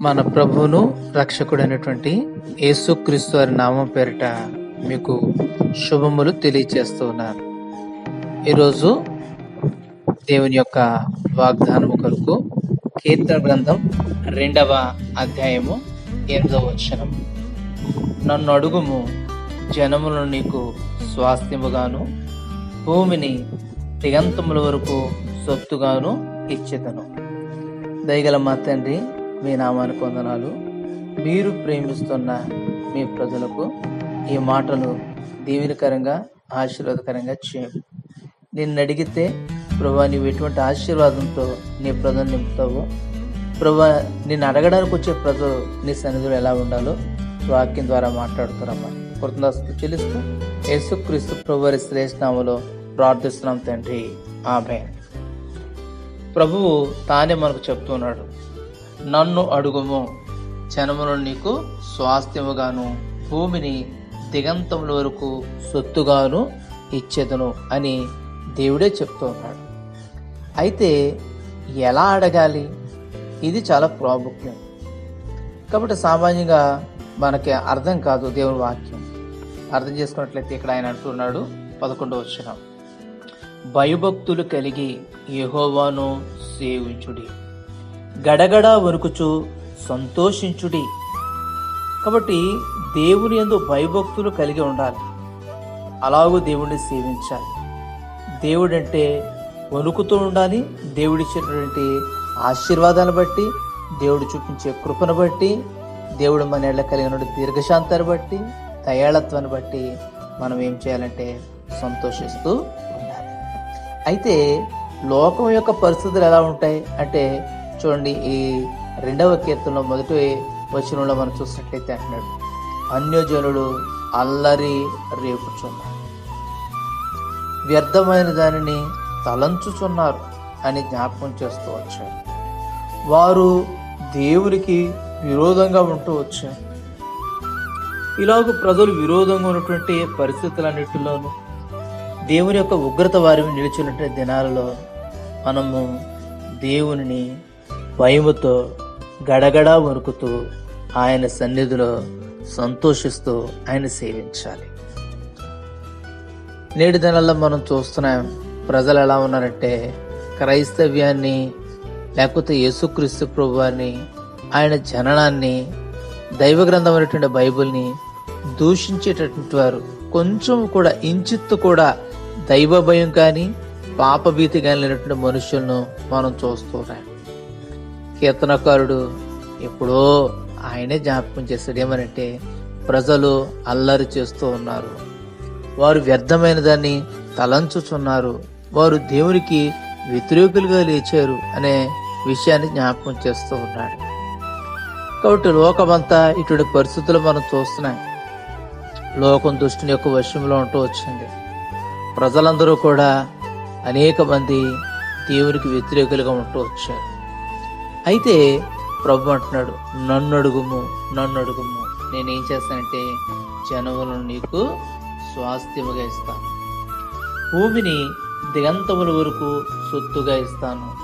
మన ప్రభువును రక్షకుడైనటువంటి యేసుక్రీస్తు వారి నామం పేరిట మీకు శుభములు తెలియచేస్తూ ఉన్నారు ఈరోజు దేవుని యొక్క వాగ్దానము కొరకు కీర్తన గ్రంథం రెండవ అధ్యాయము ఎనిమిదవ వచనం. నన్ను అడుగుము జనములను నీకు స్వాస్థ్యముగాను భూమిని దిగంతముల వరకు సొత్తుగాను ఇచ్చేదను. దయగల మా తండ్రి మీ నామానికి వందనాలు. మీరు ప్రేమిస్తున్న మీ ప్రజలకు ఈ మాటలు దీవెనకరంగా ఆశీర్వాదకరంగా చేయవు నిన్ను అడిగితే ప్రభా నీవు ఎటువంటి ఆశీర్వాదంతో నీ ప్రజలు నింపుతావో? ప్రభా నిన్ను అడగడానికి వచ్చే ప్రజలు నీ సన్నిధిలో ఎలా ఉండాలో వాక్యం ద్వారా మాట్లాడుతారమ్మా. కృతజ్ఞతలు చెల్లిస్తూ యేసుక్రీస్తు ప్రభువారి వారి ప్రార్థిస్తున్నాం తండ్రి. ఆమె ప్రభువు తానే మనకు చెప్తున్నాడు. నన్ను అడుగుము. జనమును నీకు స్వాస్థ్యముగాను భూమిని దిగంతముల వరకు సొత్తుగాను ఇచ్చేదను అని దేవుడే చెప్తూ ఉన్నాడు. అయితే ఎలా అడగాలి? ఇది చాలా ప్రాముఖ్యం. కాబట్టి సామాన్యంగా మనకి అర్థం కాదు దేవుని వాక్యం. అర్థం చేసుకున్నట్లయితే ఇక్కడ ఆయన అంటున్నాడు పదకొండవ వచ్చిన భయభక్తులు కలిగి యహోవాను సేవించుడి. గడగడ వణుకుచు సంతోషించుడి. కాబట్టి దేవుని ఎందు భయభక్తులు కలిగి ఉండాలి. అలాగూ దేవుణ్ణి సేవించాలి. దేవుడంటే వణుకుతూ ఉండాలి దేవుడిచ్చినటువంటి ఆశీర్వాదాన్ని బట్టి దేవుడు చూపించే కృపను బట్టి దేవుడు మన ఏళ్ళ కలిగిన దీర్ఘశాంతాన్ని బట్టి దయాళత్వాన్ని బట్టి మనం ఏం చేయాలంటే సంతోషిస్తూ ఉండాలి. అయితే లోకం యొక్క పరిస్థితులు ఎలా ఉంటాయి? అంటే చూడండి ఈ రెండవ కీర్తనలో మొదటి వచనంలో మనం చూసినట్లయితే అంటున్నాడు అన్యజనుడు అల్లరి రేపుచున్నారు. వ్యర్థమైన దానిని తలంచుచున్నారు అని జ్ఞాపకం చేస్తూ వచ్చారు వారు దేవునికి విరోధంగా ఉంటూ వచ్చారు. ఇలాగ ప్రజలు విరోధంగా ఉన్నటువంటి పరిస్థితులన్నిటిలోనూ దేవుని యొక్క ఉగ్రత వారిని నిలిచినటువంటి దినాలలో మనము దేవుని భయముతో గడగడా వణుకుతూ ఆయన సన్నిధిలో సంతోషిస్తూ ఆయన సేవించాలి. నేటి దినాల్లో మనం చూస్తున్నాం ప్రజలు ఎలా ఉన్నారంటే క్రైస్తవ్యాన్ని లేకపోతే యేసుక్రీస్తు ప్రభువాన్ని ఆయన జననాన్ని దైవ గ్రంథమైనటువంటి బైబిల్ని దూషించేటటువంటి వారు. కొంచెం కూడా ఇంచిత్తు కూడా దైవ భయం కానీ పాపభీతి కానీ లేనటువంటి మనుషులను మనం చూస్తున్నాం కీర్తనకారుడు ఎప్పుడో ఆయనే జ్ఞాపకం చేస్తాడు. ఏమనంటే ప్రజలు అల్లరి చేస్తూ ఉన్నారు. వారు వ్యర్థమైన దాన్ని తలంచుచున్నారు. వారు దేవునికి వ్యతిరేకులుగా లేచారు అనే విషయాన్ని జ్ఞాపకం చేస్తూ ఉన్నాడు. కాబట్టి లోకమంతా ఇటువంటి పరిస్థితులు మనం చూస్తున్నాం. లోకం దుష్టుని యొక్క వశంలో ఉంటూ వచ్చింది. ప్రజలందరూ కూడా అనేక మంది దేవునికి వ్యతిరేకులుగా ఉంటూ వచ్చారు. అయితే ప్రభు అంటున్నాడు నన్ను అడుగుము నన్ను అడుగుము నేనేం చేస్తానంటే జనములను నీకు స్వాస్థ్యముగా ఇస్తాను. భూమిని దిగంతముల వరకు సొత్తుగా ఇస్తాను.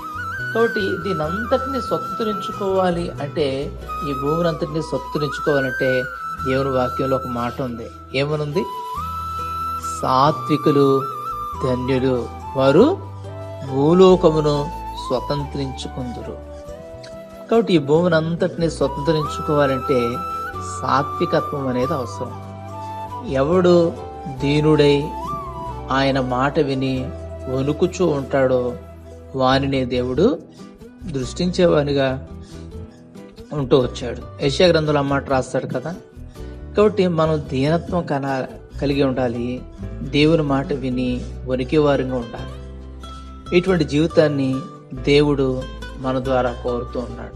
కాబట్టి దీని అంతటిని సొత్తునించుకోవాలి అంటే ఈ భూమిని అంతటిని సొత్తునించుకోవాలంటే దేవుని వాక్యంలో ఒక మాట ఉంది. ఏమనుంది? సాత్వికులు ధన్యులు. వారు భూలోకమును స్వతంత్రించుకుందరు. కాబట్టి ఈ భూమిని అంతటిని స్వతంత్రించుకోవాలంటే సాత్వికత్వం అనేది అవసరం. ఎవడు దీనుడై ఆయన మాట విని వణుకుచూ ఉంటాడో వానినే దేవుడు దృష్టించేవానిగా ఉంటూ వచ్చాడు. యశా గ్రంథంలో ఆ మాట రాస్తాడు కదా? కాబట్టి మనం దీనత్వం కన కలిగి ఉండాలి దేవుని మాట విని వణికేవారుగా ఉండాలి. ఇటువంటి జీవితాన్ని దేవుడు మన ద్వారా కోరుతూ ఉన్నాడు.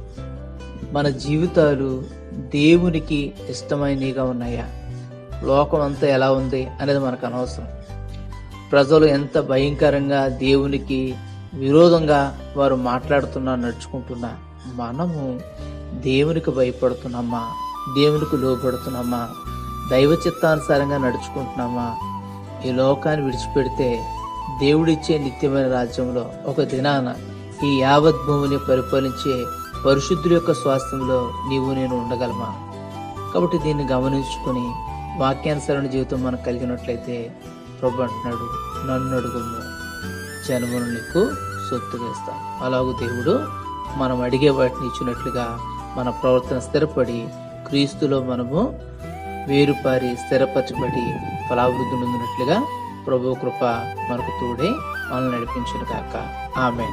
మన జీవితాలు దేవునికి ఇష్టమైనవిగా ఉన్నాయా? లోకం అంతా ఎలా ఉంది అనేది మనకు అనవసరం. ప్రజలు ఎంత భయంకరంగా దేవునికి విరోధంగా వారు మాట్లాడుతున్నా నడుచుకుంటున్నా మనము దేవునికి భయపడుతున్నామా? దేవునికి లోపడుతున్నామా దైవ చిత్తానుసారంగా నడుచుకుంటున్నామా? ఈ లోకాన్ని విడిచిపెడితే దేవుడిచ్చే నిత్యమైన రాజ్యంలో ఒక దినాన ఈ యావత్ భూమిని పరిపాలించే పరిశుద్ధుల యొక్క స్వాస్థ్యంలో నీవు నేను ఉండగలమా? కాబట్టి దీన్ని గమనించుకొని వాక్యానుసరణ జీవితం మనకు కలిగినట్లయితే ప్రభు అంటున్నాడు నన్ను అడుగుము. జన్మను నీకు సొత్తు వేస్తాను అలాగూ దేవుడు మనం అడిగే వాటిని ఇచ్చినట్లుగా మన ప్రవర్తన స్థిరపడి క్రీస్తులో మనము వేరుపారి స్థిరపరచబడి ఫలాభివృద్ధి ఉందినట్లుగా ప్రభు కృప మనకు తోడే మనల్ని నడిపించును కాక ఆమె